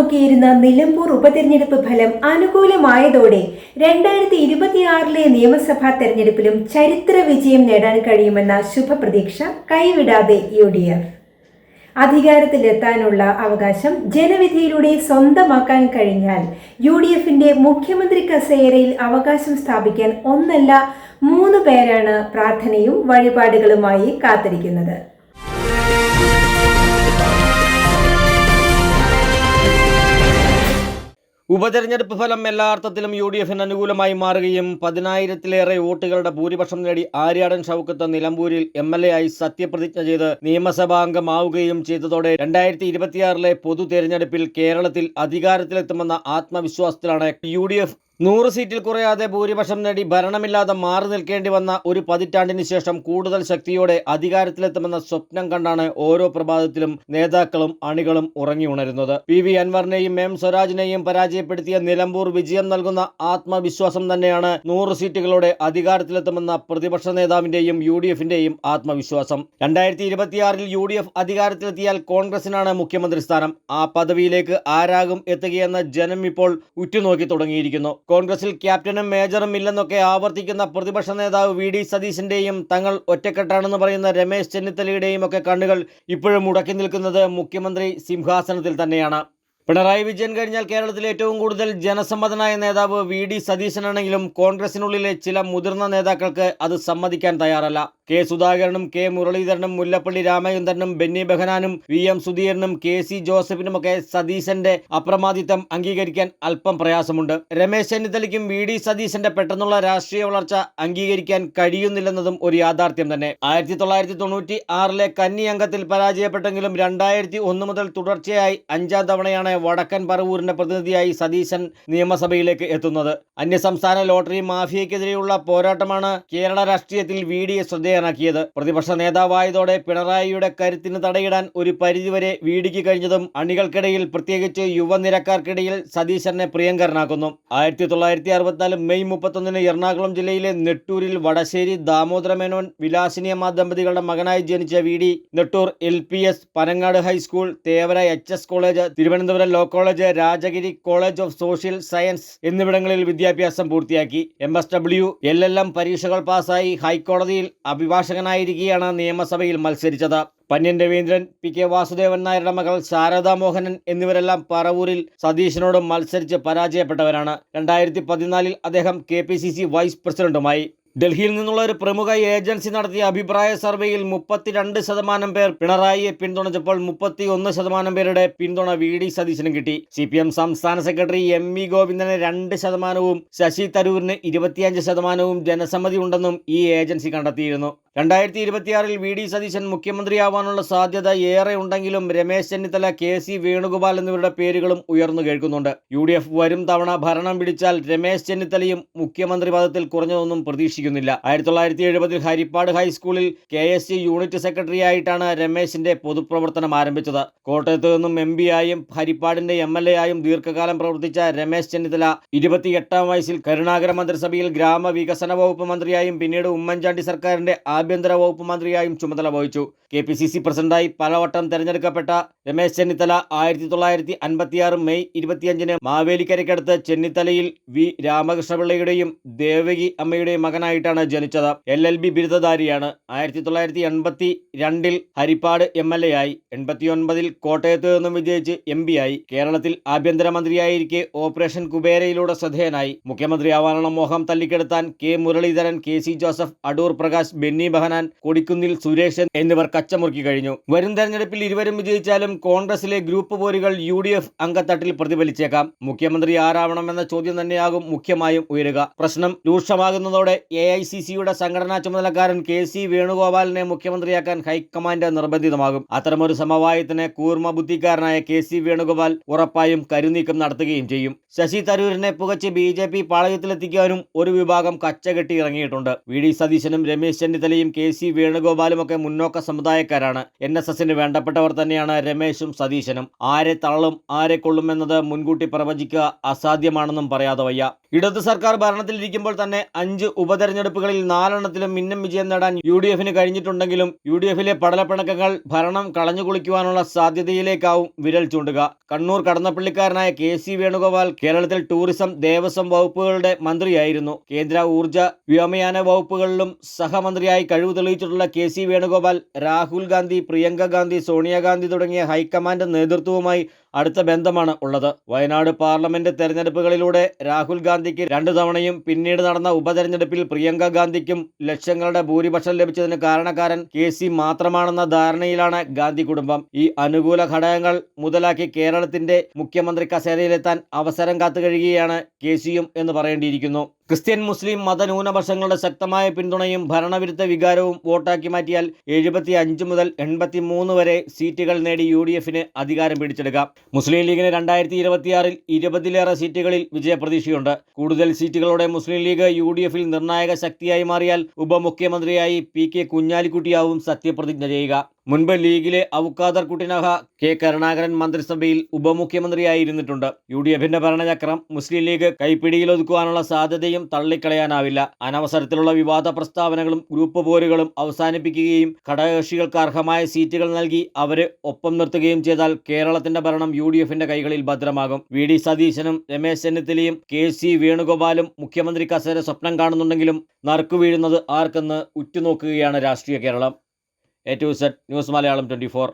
ഉറ്റുനോക്കിയിരുന്ന നിലമ്പൂർ ഉപതെരഞ്ഞെടുപ്പ് ഫലം അനുകൂലമായതോടെ രണ്ടായിരത്തി ഇരുപത്തിയാറിലെ നിയമസഭാ തെരഞ്ഞെടുപ്പിലും ചരിത്ര വിജയം നേടാൻ കഴിയുമെന്ന ശുഭപ്രതീക്ഷ കൈവിടാതെ യു ഡി എഫ് അധികാരത്തിലെത്താനുള്ള അവകാശം ജനവിധിയിലൂടെ സ്വന്തമാക്കാൻ കഴിഞ്ഞാൽ യു ഡി എഫിന്റെ മുഖ്യമന്ത്രി കസേരയിൽ അവകാശം സ്ഥാപിക്കാൻ ഒന്നല്ല മൂന്ന് പേരാണ് പ്രാർത്ഥനയും വഴിപാടുകളുമായി കാത്തിരിക്കുന്നത്. ഉപതെരഞ്ഞെടുപ്പ് ഫലം എല്ലാ അർത്ഥത്തിലും യു ഡി എഫിന് അനുകൂലമായി മാറുകയും പതിനായിരത്തിലേറെ വോട്ടുകളുടെ ഭൂരിപക്ഷം നേടി ആര്യാടൻ ഷൗക്കത്ത് നിലമ്പൂരിൽ എം എൽ എ ആയി സത്യപ്രതിജ്ഞ ചെയ്ത് നിയമസഭാംഗമാവുകയും ചെയ്തതോടെ രണ്ടായിരത്തി ഇരുപത്തിയാറിലെ പൊതു തെരഞ്ഞെടുപ്പിൽ കേരളത്തിൽ അധികാരത്തിലെത്തുമെന്ന ആത്മവിശ്വാസത്തിലാണ് യു നൂറ് സീറ്റിൽ കുറയാതെ ഭൂരിപക്ഷം നേടി ഭരണമില്ലാതെ മാറി നിൽക്കേണ്ടി വന്ന ഒരു പതിറ്റാണ്ടിന് ശേഷം കൂടുതൽ ശക്തിയോടെ അധികാരത്തിലെത്തുമെന്ന സ്വപ്നം കണ്ടാണ് ഓരോ പ്രഭാതത്തിലും നേതാക്കളും അണികളും ഉറങ്ങി ഉണരുന്നത്. പി വി അൻവറിനെയും എം സ്വരാജിനെയും പരാജയപ്പെടുത്തിയ നിലമ്പൂർ വിജയം നൽകുന്ന ആത്മവിശ്വാസം തന്നെയാണ് നൂറ് സീറ്റുകളോടെ അധികാരത്തിലെത്തുമെന്ന പ്രതിപക്ഷ നേതാവിന്റെയും യു ഡി എഫിന്റെയും ആത്മവിശ്വാസം. രണ്ടായിരത്തി ഇരുപത്തിയാറിൽ യു ഡി എഫ് അധികാരത്തിലെത്തിയാൽ കോൺഗ്രസിനാണ് മുഖ്യമന്ത്രി സ്ഥാനം. ആ പദവിയിലേക്ക് ആരാകും എത്തുകയെന്ന ജനം ഇപ്പോൾ ഉറ്റുനോക്കി തുടങ്ങിയിരിക്കുന്നു. കോൺഗ്രസിൽ ക്യാപ്റ്റനും മേജറും ഇല്ലെന്നൊക്കെ ആവർത്തിക്കുന്ന പ്രതിപക്ഷ നേതാവ് വി ഡി സതീശന്റെയും തങ്ങൾ ഒറ്റക്കെട്ടാണെന്ന് പറയുന്ന രമേശ് ചെന്നിത്തലയുടെയും ഒക്കെ കണ്ണുകൾ ഇപ്പോഴും മുടക്കി നിൽക്കുന്നത് മുഖ്യമന്ത്രി സിംഹാസനത്തിൽ തന്നെയാണ്. പിണറായി വിജയൻ കഴിഞ്ഞാൽ കേരളത്തിലെ ഏറ്റവും കൂടുതൽ ജനസമ്മതനായ നേതാവ് വി ഡി സതീശനാണെങ്കിലും കോൺഗ്രസിനുള്ളിലെ ചില മുതിർന്ന നേതാക്കൾക്ക് അത് സമ്മതിക്കാൻ തയ്യാറല്ല. കെ സുധാകരനും കെ മുരളീധരനും മുല്ലപ്പള്ളി രാമചന്ദ്രനും ബെന്നി ബെഹനാനും വി എം സുധീരനും കെ സി ജോസഫിനുമൊക്കെ സതീശന്റെ അപ്രമാദിത്വം അംഗീകരിക്കാൻ അല്പം പ്രയാസമുണ്ട്. രമേശ് ചെന്നിത്തലയ്ക്കും വി ഡി സതീശന്റെ പെട്ടെന്നുള്ള രാഷ്ട്രീയ വളർച്ച അംഗീകരിക്കാൻ കഴിയുന്നില്ലെന്നതും ഒരു യാഥാർത്ഥ്യം തന്നെ. ആയിരത്തി തൊള്ളായിരത്തി തൊണ്ണൂറ്റി ആറിലെ കന്നി അംഗത്തിൽ പരാജയപ്പെട്ടെങ്കിലും രണ്ടായിരത്തി ഒന്ന് മുതൽ തുടർച്ചയായി അഞ്ചാം തവണയാണ് വടക്കൻ പറവൂരിന്റെ പ്രതിനിധിയായി സതീശൻ നിയമസഭയിലേക്ക് എത്തുന്നത്. അന്യസംസ്ഥാന ലോട്ടറി മാഫിയക്കെതിരെയുള്ള പോരാട്ടമാണ് കേരള രാഷ്ട്രീയത്തിൽ വി ഡി എ ശ്രദ്ധേയനാക്കിയത് പ്രതിപക്ഷ നേതാവായതോടെ പിണറായിയുടെ കരുത്തിന് തടയിടാൻ ഒരു പരിധിവരെ വീടിക്ക് കഴിഞ്ഞതും അണികൾക്കിടയിൽ പ്രത്യേകിച്ച് യുവനിരക്കാർക്കിടയിൽ സതീശനെ പ്രിയങ്കരനാക്കുന്നു. ആയിരത്തി തൊള്ളായിരത്തി അറുപത്തിനാല് മെയ് മുപ്പത്തൊന്നിന് എറണാകുളം ജില്ലയിലെ നെട്ടൂരിൽ വടശ്ശേരി ദാമോദരമേനോൻ വിലാസിനിയമ്മ ദമ്പതികളുടെ മകനായി ജനിച്ച V D Nettoor L P S Panangad high school Thevara H S college Thiruvananthapuram law college Rajagiri college of social science എന്നിവിടങ്ങളിൽ വിദ്യാഭ്യാസം പൂർത്തിയാക്കി. M S W L L M പരീക്ഷകൾ പാസ്സായി. ഹൈക്കോടതിയിൽ അഭിഭാഷകനായിരിക്കെയാണ് നിയമസഭയിൽ മത്സരിച്ചത്. പന്യൻ രവീന്ദ്രൻ പി കെ വാസുദേവൻ നായരുടെ മകൾ ശാരദാ മോഹനൻ എന്നിവരെല്ലാം പറവൂരിൽ സതീശനോട് മത്സരിച്ച് പരാജയപ്പെട്ടവരാണ്. രണ്ടായിരത്തി പതിനാലിൽ അദ്ദേഹം കെ വൈസ് പ്രസിഡന്റുമായി. ഡൽഹിയിൽ നിന്നുള്ള ഒരു പ്രമുഖ ഏജൻസി നടത്തിയ അഭിപ്രായ സർവേയിൽ മുപ്പത്തിരണ്ട് ശതമാനം പേർ പിണറായിയെ പിന്തുണച്ചപ്പോൾ മുപ്പത്തി ഒന്ന് ശതമാനം പേരുടെ പിന്തുണ വി ഡി സതീശനും കിട്ടി. സി പി എം സംസ്ഥാന സെക്രട്ടറി എം വി ഗോവിന്ദന് രണ്ട് ശതമാനവും ശശി തരൂരിന് ഇരുപത്തിയഞ്ച് ശതമാനവും ജനസമ്മതി ഉണ്ടെന്നും ഈ ഏജൻസി കണ്ടെത്തിയിരുന്നു. രണ്ടായിരത്തി ഇരുപത്തിയാറിൽ വി ഡി സതീശൻ മുഖ്യമന്ത്രിയാവാനുള്ള സാധ്യത ഏറെ ഉണ്ടെങ്കിലും രമേശ് ചെന്നിത്തല കെ സി വേണുഗോപാൽ എന്നിവരുടെ പേരുകളും ഉയർന്നു കേൾക്കുന്നുണ്ട്. യു ഡി എഫ് വരും തവണ ഭരണം പിടിച്ചാൽ രമേശ് ചെന്നിത്തലയും മുഖ്യമന്ത്രി പദത്തിൽ കുറഞ്ഞതൊന്നും പ്രതീക്ഷിക്കുന്നില്ല. ആയിരത്തി തൊള്ളായിരത്തി എഴുപതിൽ ഹരിപ്പാട് ഹൈസ്കൂളിൽ K S C unit secretary ആയിട്ടാണ് രമേശിന്റെ പൊതുപ്രവർത്തനം ആരംഭിച്ചത്. കോട്ടയത്ത് നിന്നും എം പി ആയും ഹരിപ്പാടിന്റെ എം എൽ എ ആയും ദീർഘകാലം പ്രവർത്തിച്ച രമേശ് ചെന്നിത്തല ഇരുപത്തിയെട്ടാം വയസ്സിൽ കരുണാകര മന്ത്രിസഭയിൽ ഗ്രാമവികസന വകുപ്പ് മന്ത്രിയായും പിന്നീട് ഉമ്മൻചാണ്ടി സർക്കാരിന്റെ ആഭ്യന്തര വകുപ്പ് മന്ത്രിയായും ചുമതല വഹിച്ചു. കെ പി സി സി പ്രസിഡന്റായി പലവട്ടം തെരഞ്ഞെടുക്കപ്പെട്ട രമേശ് ചെന്നിത്തല ആയിരത്തി തൊള്ളായിരത്തി അൻപത്തിയാറ് മെയ് ഇരുപത്തിയഞ്ചിന് മാവേലിക്കരയ്ക്കടുത്ത് ചെന്നിത്തലയിൽ വി. രാമകൃഷ്ണപിള്ളയുടെയും ദേവകി അമ്മയുടെയും മകനായിട്ടാണ് ജനിച്ചത്. എൽ എൽ ബി ബിരുദധാരിയാണ്. ആയിരത്തി തൊള്ളായിരത്തി എൺപത്തി രണ്ടിൽ ഹരിപ്പാട് എം എൽ എ ആയി. എൺപത്തിയൊൻപതിൽ കോട്ടയത്ത് നിന്നും വിജയിച്ച് എം പി ആയി. കേരളത്തിൽ ആഭ്യന്തരമന്ത്രിയായിരിക്കെ ഓപ്പറേഷൻ കുബേരയിലൂടെ ശ്രദ്ധേയനായി. മുഖ്യമന്ത്രിയാവാനുള്ള മോഹം തല്ലിക്കെടുത്താൻ K Muraleedharan K C Joseph Adoor Prakash Benny Behanan Kodikunnil Sureshan എന്നിവർ കച്ചമുറുക്കി കഴിഞ്ഞു. വരും തെരഞ്ഞെടുപ്പിൽ ഇരുവരും വിജയിച്ചാലും കോൺഗ്രസിലെ ഗ്രൂപ്പ് പോരുകൾ യു ഡി എഫ് അംഗത്തട്ടിൽ പ്രതിഫലിച്ചേക്കാം. മുഖ്യമന്ത്രി ആരാവണമെന്ന ചോദ്യം തന്നെയാകും മുഖ്യമായും ഉയരുക. പ്രശ്നം രൂക്ഷമാകുന്നതോടെ എ ഐ സി സിയുടെ സംഘടനാ ചുമതലക്കാരൻ കെ സി വേണുഗോപാലിനെ മുഖ്യമന്ത്രിയാക്കാൻ ഹൈക്കമാൻഡ് നിർബന്ധിതമാകും. അത്തരമൊരു സമവായത്തിന് കൂർമ്മ ബുദ്ധിക്കാരനായ കെ സി വേണുഗോപാൽ ഉറപ്പായും കരുനീക്കം നടത്തുകയും ചെയ്യും. ശശി തരൂരിനെ പുകച്ച് ബി ജെ പി പാളയത്തിലെത്തിക്കാനും ഒരു വിഭാഗം കച്ചകെട്ടി ഇറങ്ങിയിട്ടുണ്ട്. വി ഡി സതീശനും രമേശ് ചെന്നിത്തലയും കെ സി വേണുഗോപാലും ഒക്കെ മുന്നോക്ക സമുദായക്കാരാണ്. എൻ എസ് എസിന് വേണ്ടപ്പെട്ടവർ തന്നെയാണ് രമേശും സതീശനും. ആരെ തള്ളും ആരെ കൊള്ളുമെന്നത് മുൻകൂട്ടി പ്രവചിക്കുക അസാധ്യമാണെന്നും പറയാതെ വയ്യ. ഇടത് സർക്കാർ ഭരണത്തിലിരിക്കുമ്പോൾ തന്നെ അഞ്ച് ഉപതെരഞ്ഞെടുപ്പുകളിൽ നാലെണ്ണത്തിലും മിന്നം വിജയം നേടാൻ യു ഡി എഫിന് കഴിഞ്ഞിട്ടുണ്ടെങ്കിലും യു ഡി എഫിലെ പടലപ്പിണക്കങ്ങൾ ഭരണം കളഞ്ഞുകുളിക്കുവാനുള്ള സാധ്യതയിലേക്കാവും വിരൽ ചൂണ്ടുക. കണ്ണൂർ കടന്നപ്പള്ളിക്കാരനായ കെ സി വേണുഗോപാൽ കേരളത്തിൽ ടൂറിസം ദേവസ്വം വകുപ്പുകളുടെ മന്ത്രിയായിരുന്നു. കേന്ദ്ര ഊർജ വ്യോമയാന വകുപ്പുകളിലും സഹമന്ത്രിയായി കഴിവ് തെളിയിച്ചിട്ടുള്ള കെ സി വേണുഗോപാൽ രാഹുൽ ഗാന്ധി പ്രിയങ്ക ഗാന്ധി സോണിയാഗാന്ധി തുടങ്ങിയ ഹൈക്കമാൻഡ് നേതൃത്വവുമായി അടുത്ത ബന്ധമാണ് ഉള്ളത്. വയനാട് പാർലമെന്റ് തെരഞ്ഞെടുപ്പുകളിലൂടെ രാഹുൽ ഗാന്ധിക്ക് രണ്ടു തവണയും പിന്നീട് നടന്ന ഉപതെരഞ്ഞെടുപ്പിൽ പ്രിയങ്ക ഗാന്ധിക്കും ലക്ഷങ്ങളുടെ ഭൂരിപക്ഷം ലഭിച്ചതിന് കാരണക്കാരൻ കെ സി മാത്രമാണെന്ന ധാരണയിലാണ് ഗാന്ധി കുടുംബം. ഈ അനുകൂല ഘടകങ്ങൾ മുതലാക്കി കേരളത്തിന്റെ മുഖ്യമന്ത്രി കസേരയിലെത്താൻ അവസരം കാത്തുകഴിയുകയാണ് കെ സിയും എന്ന് പറയേണ്ടിയിരിക്കുന്നു. ക്രിസ്ത്യൻ മുസ്ലിം മതന്യൂനപക്ഷങ്ങളുടെ ശക്തമായ പിന്തുണയും ഭരണവിരുദ്ധ വികാരവും വോട്ടാക്കി മാറ്റിയാൽ എഴുപത്തി അഞ്ച് മുതൽ എൺപത്തി മൂന്ന് വരെ സീറ്റുകൾ നേടി യു ഡി എഫിന് അധികാരം പിടിച്ചെടുക്കാം. മുസ്ലിം ലീഗിന് രണ്ടായിരത്തി ഇരുപത്തിയാറിൽ ഇരുപതിലേറെ സീറ്റുകളിൽ വിജയപ്രതീക്ഷയുണ്ട്. കൂടുതൽ സീറ്റുകളോടെ മുസ്ലിം ലീഗ് യു ഡി എഫിൽ നിർണായക ശക്തിയായി മാറിയാൽ ഉപമുഖ്യമന്ത്രിയായി പി കെ കുഞ്ഞാലിക്കുട്ടിയാവും സത്യപ്രതിജ്ഞ ചെയ്യുക. മുൻപ് ലീഗിലെ ഔക്കാദർ കുട്ടിനഹ കെ കരുണാകരൻ മന്ത്രിസഭയിൽ ഉപമുഖ്യമന്ത്രിയായിരുന്നിട്ടുണ്ട്. യു ഡി എഫിന്റെ ഭരണചക്രം മുസ്ലിം ലീഗ് കൈപ്പിടിയിലൊതുക്കുവാനുള്ള സാധ്യതയും തള്ളിക്കളയാനാവില്ല. അനവസരത്തിലുള്ള വിവാദ പ്രസ്താവനകളും ഗ്രൂപ്പ് പോരുകളും അവസാനിപ്പിക്കുകയും ഘടകകക്ഷികൾക്ക് അർഹമായ സീറ്റുകൾ നൽകി അവരെ ഒപ്പം നിർത്തുകയും ചെയ്താൽ കേരളത്തിന്റെ ഭരണം യു ഡി എഫിന്റെ കൈകളിൽ ഭദ്രമാകും. വി ഡി സതീശനും രമേശ് ചെന്നിത്തലയും കെ സി വേണുഗോപാലും മുഖ്യമന്ത്രി കസേര സ്വപ്നം കാണുന്നുണ്ടെങ്കിലും നറുക്കു വീഴുന്നത് ആർക്കെന്ന് ഉറ്റുനോക്കുകയാണ് രാഷ്ട്രീയ Keralam. A to Z news Malayalam twenty four